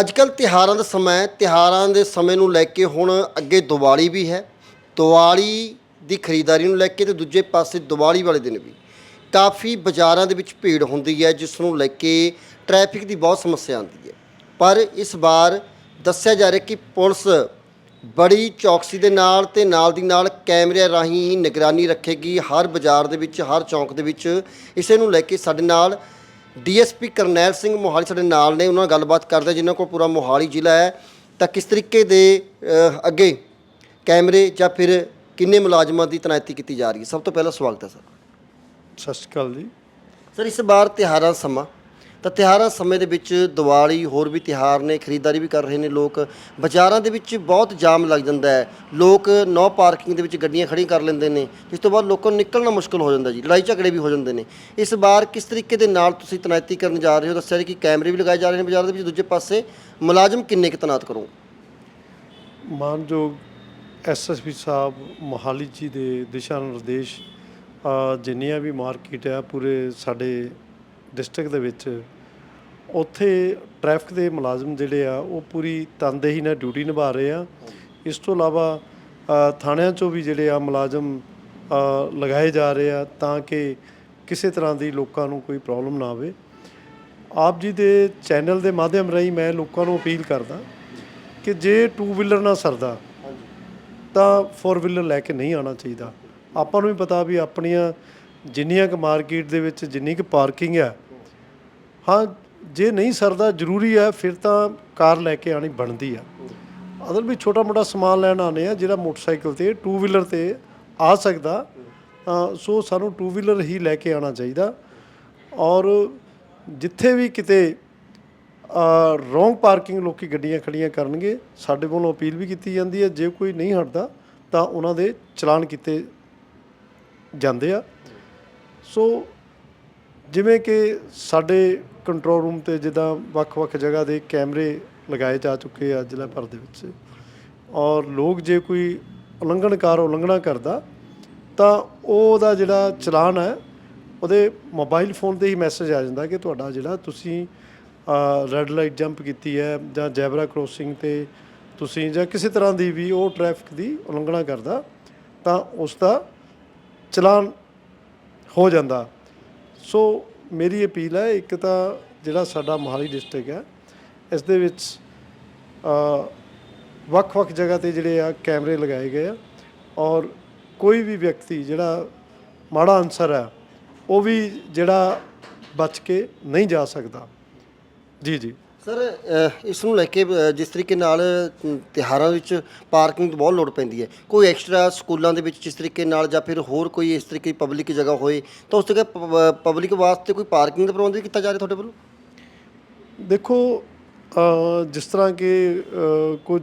ਅੱਜ ਕੱਲ ਤਿਹਾਰਾਂ ਦਾ ਸਮਾਂ ਹੈ। ਤਿਹਾਰਾਂ ਦੇ ਸਮੇਂ ਨੂੰ ਲੈ ਕੇ ਹੁਣ ਅੱਗੇ ਦੀਵਾਲੀ ਵੀ ਹੈ। ਦੀਵਾਲੀ ਦੀ ਖਰੀਦਦਾਰੀ ਨੂੰ ਲੈ ਕੇ ਤੇ ਦੂਜੇ ਪਾਸੇ ਦੀਵਾਲੀ ਵਾਲੇ ਦਿਨ ਵੀ। ਕਾਫੀ ਬਾਜ਼ਾਰਾਂ ਦੇ ਵਿੱਚ ਭੀੜ ਹੁੰਦੀ ਹੈ, ਜਿਸ ਨੂੰ ਲੈ ਕੇ ਟ੍ਰੈਫਿਕ ਦੀ ਬਹੁਤ ਸਮੱਸਿਆ ਆਉਂਦੀ ਹੈ। ਪਰ ਇਸ ਵਾਰ ਦੱਸਿਆ ਜਾ ਰਿਹਾ ਕਿ ਪੁਲਿਸ ਬੜੀ ਚੌਕਸੀ ਦੇ ਨਾਲ ਤੇ ਨਾਲ ਦੀ ਨਾਲ ਕੈਮਰਿਆਂ ਰਾਹੀਂ ਹੀ ਨਿਗਰਾਨੀ ਰੱਖੇਗੀ। ਹਰ ਬਾਜ਼ਾਰ ਦੇ ਵਿੱਚ, ਹਰ ਚੌਂਕ ਦੇ ਵਿੱਚ ਇਸੇ ਨੂੰ ਲੈ ਕੇ ਸਾਡੇ ਨਾਲ ਡੀਐਸਪੀ ਕਰਨੈਲ ਸਿੰਘ ਮੋਹਾਲੀ ਸਾਡੇ ਨਾਲ ਨੇ ਉਹਨਾਂ ਨਾਲ ਗੱਲਬਾਤ ਕਰਦੇ ਜਿਨ੍ਹਾਂ ਕੋਲ ਪੂਰਾ ਮੋਹਾਲੀ ਜ਼ਿਲ੍ਹਾ ਹੈ। ਤਾਂ ਕਿਸ ਤਰੀਕੇ ਦੇ ਅੱਗੇ ਕੈਮਰੇ ਜਾਂ ਫਿਰ ਕਿੰਨੇ ਮੁਲਾਜ਼ਮਾਂ ਦੀ ਤੈਨਾਤੀ ਕੀਤੀ ਜਾ ਰਹੀ ਹੈ? ਸਭ ਤੋਂ ਪਹਿਲਾਂ ਸਵਾਗਤ ਹੈ ਸਰ। ਸਤਿ ਸ਼੍ਰੀ ਅਕਾਲ ਜੀ। ਸਰ ਇਸ ਵਾਰ ਤਿਹਾਰਾਂ ਸਮਾਂ ਤਾਂ ਤਿਹਾਰਾਂ ਸਮੇਂ ਦੇ ਵਿੱਚ ਦੀਵਾਲੀ, ਹੋਰ ਵੀ ਤਿਹਾਰ ਨੇ, ਖਰੀਦਦਾਰੀ ਵੀ ਕਰ ਰਹੇ ਨੇ ਲੋਕ। ਬਾਜ਼ਾਰਾਂ ਦੇ ਵਿੱਚ ਬਹੁਤ ਜਾਮ ਲੱਗ ਜਾਂਦਾ ਹੈ। ਲੋਕ ਨੋ ਪਾਰਕਿੰਗ ਦੇ ਵਿੱਚ ਗੱਡੀਆਂ ਖੜੀਆਂ ਕਰ ਲੈਂਦੇ ਨੇ, ਜਿਸ ਤੋਂ ਬਾਅਦ ਲੋਕਾਂ ਨੂੰ ਨਿਕਲਣਾ ਮੁਸ਼ਕਲ ਹੋ ਜਾਂਦਾ ਜੀ, ਲੜਾਈ ਝਗੜੇ ਵੀ ਹੋ ਜਾਂਦੇ ਨੇ। ਇਸ ਵਾਰ ਕਿਸ ਤਰੀਕੇ ਦੇ ਨਾਲ ਤੁਸੀਂ ਤੈਨਾਤੀ ਕਰਨ ਜਾ ਰਹੇ ਹੋ? ਦੱਸਿਆ ਜੀ ਕਿ ਕੈਮਰੇ ਵੀ ਲਗਾਏ ਜਾ ਰਹੇ ਨੇ ਬਾਜ਼ਾਰ ਦੇ ਵਿੱਚ। ਦੂਜੇ ਪਾਸੇ ਮੁਲਾਜ਼ਮ ਕਿੰਨੇ ਕੁ ਤੈਨਾਤ ਕਰੋ? ਮਾਨਯੋਗ ਐਸਐਸਪੀ ਸਾਹਿਬ, ਮੋਹਾਲੀ ਜੀ ਦੇ ਦਿਸ਼ਾ ਨਿਰਦੇਸ਼ ਜਿੰਨੀਆਂ ਵੀ ਮਾਰਕੀਟ ਆ, ਪੂਰੇ ਸਾਡੇ ਡਿਸਟ੍ਰਿਕਟ ਦੇ ਵਿੱਚ ਉੱਥੇ ਟ੍ਰੈਫਿਕ ਦੇ ਮੁਲਾਜ਼ਮ ਜਿਹੜੇ ਆ ਉਹ ਪੂਰੀ ਤਨਦੇਹੀ ਨਾਲ ਡਿਊਟੀ ਨਿਭਾ ਰਹੇ ਆ। ਇਸ ਤੋਂ ਇਲਾਵਾ ਥਾਣਿਆਂ 'ਚੋਂ ਵੀ ਜਿਹੜੇ ਆ ਮੁਲਾਜ਼ਮ ਲਗਾਏ ਜਾ ਰਹੇ ਆ ਤਾਂ ਕਿ ਕਿਸੇ ਤਰ੍ਹਾਂ ਦੀ ਲੋਕਾਂ ਨੂੰ ਕੋਈ ਪ੍ਰੋਬਲਮ ਨਾ ਆਵੇ। ਆਪ ਜੀ ਦੇ ਚੈਨਲ ਦੇ ਮਾਧਿਅਮ ਰਾਹੀਂ ਮੈਂ ਲੋਕਾਂ ਨੂੰ ਅਪੀਲ ਕਰਦਾ ਕਿ ਜੇ ਟੂ ਵੀਲਰ ਨਾਲ ਸਰਦਾ ਤਾਂ ਫੋਰ ਵੀਲਰ ਲੈ ਕੇ ਨਹੀਂ ਆਉਣਾ ਚਾਹੀਦਾ। ਆਪਾਂ ਨੂੰ ਵੀ ਪਤਾ ਵੀ ਆਪਣੀਆਂ ਜਿੰਨੀਆਂ ਕੁ ਮਾਰਕੀਟ ਦੇ ਵਿੱਚ ਜਿੰਨੀ ਕੁ ਪਾਰਕਿੰਗ ਆ ਹਾਂ ਜੇ ਨਹੀਂ ਸਰਦਾ ਜ਼ਰੂਰੀ ਹੈ, ਫਿਰ ਤਾਂ ਕਾਰ ਲੈ ਕੇ ਆਣੀ ਬਣਦੀ ਆ। ਅਦਰ ਵੀ ਛੋਟਾ ਮੋਟਾ ਸਮਾਨ ਲੈਣ ਆਨੇ ਆ, ਜਿਹੜਾ ਮੋਟਰਸਾਈਕਲ ਤੇ ਟੂ ਵੀਲਰ ਤੇ ਆ ਸਕਦਾ। ਸੋ ਸਾਨੂੰ ਟੂ ਵੀਲਰ ਹੀ ਲੈ ਕੇ ਆਣਾ ਚਾਹੀਦਾ। ਔਰ ਜਿੱਥੇ ਵੀ ਕਿਤੇ ਰੋਂਗ ਪਾਰਕਿੰਗ ਲੋਕੀ ਗੱਡੀਆਂ ਖੜੀਆਂ ਕਰਨਗੇ, ਸਾਡੇ ਵੱਲੋਂ ਅਪੀਲ ਵੀ ਕੀਤੀ ਜਾਂਦੀ ਹੈ, ਜੇ ਕੋਈ ਨਹੀਂ ਹਟਦਾ, ਤਾਂ ਉਹਨਾਂ ਦੇ ਚਲਾਨ ਕੀਤੇ ਜਾਂਦੇ ਆ। ਸੋ ਜਿਵੇਂ ਕਿ ਸਾਡੇ ਕੰਟਰੋਲ ਰੂਮ ਤੇ ਜਿੱਦਾਂ ਵੱਖ-ਵੱਖ ਜਗ੍ਹਾ ਦੇ ਕੈਮਰੇ ਲਗਾਏ ਜਾ ਚੁੱਕੇ ਆ ਜ਼ਿਲ੍ਹਾ ਭਰ ਦੇ ਵਿੱਚ ਔਰ ਲੋਕ ਜੇ ਕੋਈ ਉਲੰਘਣਕਾਰ ਉਲੰਘਣਾ ਕਰਦਾ, ਤਾਂ ਉਹਦਾ ਜਿਹੜਾ ਚਲਾਨ ਹੈ, ਉਹਦੇ ਮੋਬਾਈਲ ਫੋਨ ਤੇ ਹੀ ਮੈਸੇਜ ਆ ਜਾਂਦਾ ਕਿ ਤੁਹਾਡਾ ਜਿਹੜਾ ਤੁਸੀਂ ਰੈੱਡ ਲਾਈਟ ਜੰਪ ਕੀਤੀ ਹੈ ਜਾਂ ਜੈਬਰਾ ਕ੍ਰੋਸਿੰਗ ਤੇ ਤੁਸੀਂ ਜਾਂ ਕਿਸੇ ਤਰ੍ਹਾਂ ਦੀ ਵੀ ਉਹ ਟ੍ਰੈਫਿਕ ਦੀ ਉਲੰਘਣਾ ਕਰਦਾ, ਤਾਂ ਉਸ ਦਾ ਚਲਾਨ ਹੋ ਜਾਂਦਾ। ਸੋ ਮੇਰੀ ਅਪੀਲ ਹੈ, ਇੱਕ ਤਾਂ ਜਿਹੜਾ ਸਾਡਾ ਮੋਹਾਲੀ ਡਿਸਟ੍ਰਿਕਟ ਹੈ, ਇਸ ਦੇ ਵਿੱਚ ਵੱਖ-ਵੱਖ ਜਗ੍ਹਾ ਤੇ ਜਿਹੜੇ ਆ ਕੈਮਰੇ ਲਗਾਏ ਗਏ ਆ ਔਰ ਕੋਈ ਵੀ ਵਿਅਕਤੀ ਜਿਹੜਾ ਮਾੜਾ ਅਨਸਰ ਹੈ, ਉਹ ਵੀ ਜਿਹੜਾ ਬਚ ਕੇ ਨਹੀਂ ਜਾ ਸਕਦਾ। ਜੀ ਜੀ। ਸਰ ਇਸ ਨੂੰ ਲੈ ਕੇ ਜਿਸ ਤਰੀਕੇ ਨਾਲ ਅ, ਤਿਉਹਾਰਾਂ ਵਿੱਚ ਪਾਰਕਿੰਗ ਦੀ ਬਹੁਤ ਲੋੜ ਪੈਂਦੀ ਹੈ। ਕੋਈ ਐਕਸਟਰਾ ਸਕੂਲਾਂ ਦੇ ਵਿੱਚ ਜਿਸ ਤਰੀਕੇ ਨਾਲ ਜਾਂ ਫਿਰ ਹੋਰ ਕੋਈ ਇਸ ਤਰੀਕੇ ਦੀ ਪਬਲਿਕ ਜਗ੍ਹਾ ਹੋਏ ਤਾਂ ਉਸ ਜਗ੍ਹਾ ਪਬਲਿਕ ਵਾਸਤੇ ਕੋਈ ਪਾਰਕਿੰਗ ਦਾ ਪ੍ਰਬੰਧ ਵੀ ਕੀਤਾ ਜਾ ਰਿਹਾ ਤੁਹਾਡੇ ਵੱਲੋਂ? ਦੇਖੋ ਅ, ਜਿਸ ਤਰ੍ਹਾਂ ਕਿ ਅ, ਕੁਝ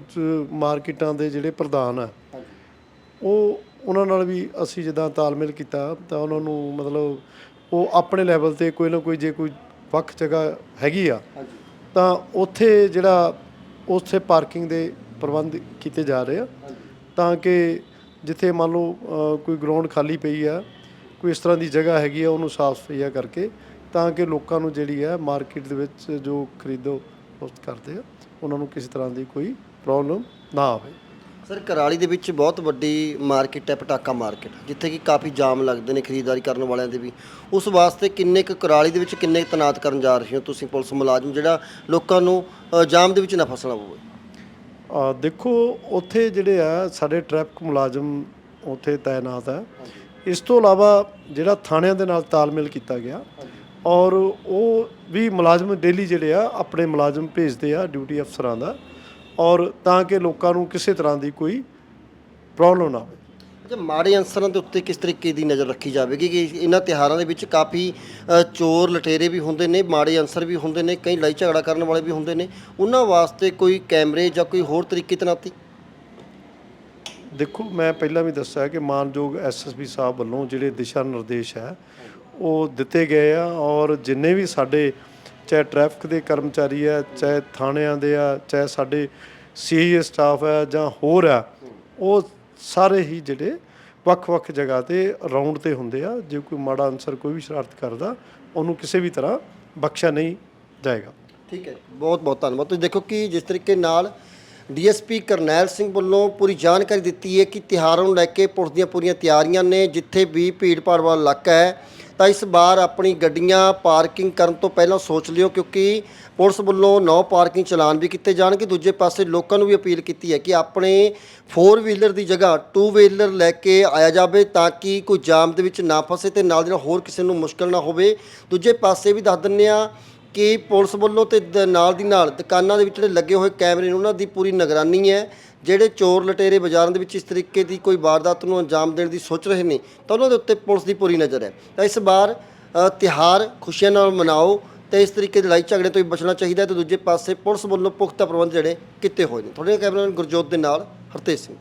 ਮਾਰਕੀਟਾਂ ਦੇ ਜਿਹੜੇ ਪ੍ਰਧਾਨ ਆ ਉਹ ਉਹਨਾਂ ਨਾਲ ਵੀ ਅਸੀਂ ਜਿੱਦਾਂ ਤਾਲਮੇਲ ਕੀਤਾ ਤਾਂ ਉਹਨਾਂ ਨੂੰ ਮਤਲਬ ਉਹ ਆਪਣੇ ਲੈਵਲ ਤੇ ਕੋਈ ਨਾ ਕੋਈ ਜੇ ਕੋਈ ਵੱਖ ਜਗ੍ਹਾ ਹੈਗੀ ਆ ਹਾਂਜੀ। ਤਾਂ ਉੱਥੇ ਜਿਹੜਾ ਉੱਥੇ ਪਾਰਕਿੰਗ ਦੇ ਪ੍ਰਬੰਧ ਕੀਤੇ ਜਾ ਰਹੇ ਆ। ਤਾਂ ਕਿ ਜਿੱਥੇ ਮੰਨ ਲਓ ਕੋਈ ਗਰਾਊਂਡ ਖਾਲੀ ਪਈ ਆ, ਕੋਈ ਇਸ ਤਰ੍ਹਾਂ ਦੀ ਜਗ੍ਹਾ ਹੈਗੀ ਆ, ਉਹਨੂੰ ਸਾਫ਼ ਸਫਾਈਆ ਕਰਕੇ ਤਾਂ ਕਿ ਲੋਕਾਂ ਨੂੰ ਜਿਹੜੀ ਹੈ ਮਾਰਕੀਟ ਦੇ ਵਿੱਚ ਜੋ ਖਰੀਦੋ ਉਸ ਕਰਦੇ ਆ, ਉਹਨਾਂ ਨੂੰ ਕਿਸੇ ਤਰ੍ਹਾਂ ਦੀ ਕੋਈ ਪ੍ਰੋਬਲਮ ਨਾ ਆਵੇ। ਸਰ ਕਰਾਲੀ ਦੇ ਵਿੱਚ ਬਹੁਤ ਵੱਡੀ ਮਾਰਕੀਟ ਹੈ ਪਟਾਕਾ ਮਾਰਕੀਟ ਜਿੱਥੇ ਕਿ ਕਾਫੀ ਜਾਮ ਲੱਗਦੇ ਨੇ ਖਰੀਦਦਾਰੀ ਕਰਨ ਵਾਲਿਆਂ ਦੇ ਵੀ। ਉਸ ਵਾਸਤੇ ਕਿੰਨੇ ਕੁ ਕਰਾਲੀ ਦੇ ਵਿੱਚ ਕਿੰਨੇ ਤੈਨਾਤ ਕਰਨ ਜਾ ਰਹੇ ਹੋ ਤੁਸੀਂ ਪੁਲਿਸ ਮੁਲਾਜ਼ਮ ਜਿਹੜਾ ਲੋਕਾਂ ਨੂੰ ਅ, ਜਾਮ ਦੇ ਵਿੱਚ ਨਾ ਫਸਣਾ ਪਵੇ? ਆ ਦੇਖੋ ਉੱਥੇ ਜਿਹੜੇ ਆ ਸਾਡੇ ਟ੍ਰੈਫਿਕ ਮੁਲਾਜ਼ਮ ਉੱਥੇ ਤਾਇਨਾਤ ਹੈ ਇਸ ਤੋਂ ਇਲਾਵਾ ਜਿਹੜਾ ਥਾਣਿਆਂ ਦੇ ਨਾਲ ਤਾਲਮੇਲ ਕੀਤਾ ਗਿਆ ਔਰ ਉਹ ਵੀ ਮੁਲਾਜ਼ਮ ਡੇਲੀ ਜਿਹੜੇ ਆ ਆਪਣੇ ਮੁਲਾਜ਼ਮ ਭੇਜਦੇ ਆ ਡਿਊਟੀ ਅਫਸਰਾਂ ਦਾ। ਔਰ ਤਾਂ ਕਿ ਲੋਕਾਂ ਨੂੰ ਕਿਸੇ ਤਰ੍ਹਾਂ ਦੀ ਕੋਈ ਪ੍ਰੋਬਲਮ ਨਾ ਆਵੇ ਅੱਛਾ ਮਾੜੇ ਅਨਸਰਾਂ ਦੇ ਉੱਤੇ ਕਿਸ ਤਰੀਕੇ ਦੀ ਨਜ਼ਰ ਰੱਖੀ ਜਾਵੇਗੀ ਕਿ ਇਹਨਾਂ ਤਿਹਾਰਾਂ ਦੇ ਵਿੱਚ ਕਾਫੀ ਅ, ਚੋਰ ਲਟੇਰੇ ਵੀ ਹੁੰਦੇ ਨੇ ਮਾੜੇ ਅਨਸਰ ਵੀ ਹੁੰਦੇ ਨੇ ਕਈ ਲੜਾਈ ਝਗੜਾ ਕਰਨ ਵਾਲੇ ਵੀ ਹੁੰਦੇ ਨੇ। ਉਹਨਾਂ ਵਾਸਤੇ ਕੋਈ ਕੈਮਰੇ ਜਾਂ ਕੋਈ ਹੋਰ ਤਰੀਕੇ ਤੈਨਾਤੀ? ਦੇਖੋ ਮੈਂ ਪਹਿਲਾਂ ਵੀ ਦੱਸਿਆ ਕਿ ਮਾਨਯੋਗ ਐਸਐਸਪੀ ਸਾਹਿਬ ਵੱਲੋਂ ਜਿਹੜੇ ਦਿਸ਼ਾ ਨਿਰਦੇਸ਼ ਹੈ ਉਹ ਦਿੱਤੇ ਗਏ ਆ ਔਰ ਜਿੰਨੇ ਵੀ ਸਾਡੇ ਚਾਹੇ ਟ੍ਰੈਫਿਕ ਦੇ ਕਰਮਚਾਰੀ ਆ, ਚਾਹੇ ਥਾਣਿਆਂ ਦੇ ਆ, ਚਾਹੇ ਸਾਡੇ ਸੀਏ ਸਟਾਫ ਹੈ ਜਾਂ ਹੋਰ ਆ, ਉਹ ਸਾਰੇ ਹੀ ਜਿਹੜੇ ਵੱਖ-ਵੱਖ ਜਗ੍ਹਾ ਤੇ ਰਾਉਂਡ ਤੇ ਹੁੰਦੇ ਆ, ਜੇ ਕੋਈ ਮਾੜਾ ਅਨਸਰ ਕੋਈ ਵੀ ਸ਼ਰਾਰਤ ਕਰਦਾ, ਉਹਨੂੰ ਕਿਸੇ ਵੀ ਤਰ੍ਹਾਂ ਬਖਸ਼ਿਆ ਨਹੀਂ ਜਾਏਗਾ। ਠੀਕ ਹੈ ਬਹੁਤ ਬਹੁਤ ਧੰਨਵਾਦ। ਤੁਸੀਂ ਦੇਖੋ ਕਿ ਜਿਸ ਤਰੀਕੇ ਨਾਲ ਡੀਐਸਪੀ ਕਰਨੈਲ ਸਿੰਘ ਵੱਲੋਂ ਪੂਰੀ ਜਾਣਕਾਰੀ ਦਿੱਤੀ ਹੈ ਕਿ ਤਿਉਹਾਰਾਂ ਨੂੰ ਲੈ ਕੇ ਪੁਲਿਸ ਦੀਆਂ ਪੂਰੀਆਂ ਤਿਆਰੀਆਂ ਨੇ, ਜਿੱਥੇ ਵੀ ਭੀੜ ਭਾੜ ਵਾਲਾ ਇਲਾਕਾ ਹੈ ਤਾਂ ਇਸ ਵਾਰ ਆਪਣੀ ਗੱਡੀਆਂ ਪਾਰਕਿੰਗ ਕਰਨ ਤੋਂ ਪਹਿਲਾਂ ਸੋਚ ਲਿਓ ਕਿਉਂਕਿ ਪੁਲਿਸ ਵੱਲੋਂ ਨੋ ਪਾਰਕਿੰਗ ਚਲਾਨ ਵੀ ਕੀਤੇ ਜਾਣਗੇ। ਦੂਜੇ ਪਾਸੇ ਲੋਕਾਂ ਨੂੰ ਵੀ ਅਪੀਲ ਕੀਤੀ ਹੈ ਕਿ ਆਪਣੇ 4 ਵੀਲਰ ਦੀ ਜਗ੍ਹਾ 2 ਵੀਲਰ ਲੈ ਕੇ ਆਇਆ ਜਾਵੇ ਤਾਂ ਕਿ ਕੋਈ ਜਾਮ ਦੇ ਵਿੱਚ ਨਾ ਫਸੇ ਤੇ ਨਾਲ ਦੀ ਨਾਲ ਹੋਰ ਕਿਸੇ ਨੂੰ ਮੁਸ਼ਕਲ ਨਾ ਹੋਵੇ। ਦੂਜੇ ਪਾਸੇ ਵੀ ਦੱਸ ਦਿੰਦੇ ਆ ਕਿ ਪੁਲਿਸ ਵੱਲੋਂ ਤੇ ਦ- ਨਾਲ ਦੀ ਨਾਲ ਦੁਕਾਨਾਂ ਦੇ ਵਿੱਚ ਜਿਹੜੇ ਲੱਗੇ ਹੋਏ ਕੈਮਰੇ ਨੇ ਉਹਨਾਂ ਦੀ ਪੂਰੀ ਨਿਗਰਾਨੀ ਹੈ। ਜਿਹੜੇ ਚੋਰ ਲਟੇਰੇ ਬਾਜ਼ਾਰਾਂ ਦੇ ਵਿੱਚ ਇਸ ਤਰੀਕੇ ਦੀ ਕੋਈ ਵਾਰਦਾਤ ਨੂੰ ਅੰਜਾਮ ਦੇਣ ਦੀ ਸੋਚ ਰਹੇ ਨੇ ਤਾਂ ਉਹਨਾਂ ਦੇ ਉੱਤੇ ਪੁਲਿਸ ਦੀ ਪੂਰੀ ਨਜ਼ਰ ਹੈ। ਤਾਂ ਇਸ ਵਾਰ ਅ, ਤਿਉਹਾਰ ਖੁਸ਼ੀਆਂ ਨਾਲ ਮਨਾਓ ਤੇ ਇਸ ਤਰੀਕੇ ਦੇ ਲੜਾਈ ਝਗੜੇ ਤੋਂ ਵੀ ਬਚਣਾ ਚਾਹੀਦਾ ਹੈ ਤੇ ਦੂਜੇ ਪਾਸੇ ਪੁਲਿਸ ਵੱਲੋਂ ਪੁਖਤਾ ਪ੍ਰਬੰਧ ਜਿਹੜੇ ਕੀਤੇ ਹੋਏ ਨੇ। ਤੁਹਾਡੇ ਕੈਮਰਾਮੈਨ ਗੁਰਜੋਤ ਦੇ ਨਾਲ ਹਰਤੇਜ ਸਿੰਘ।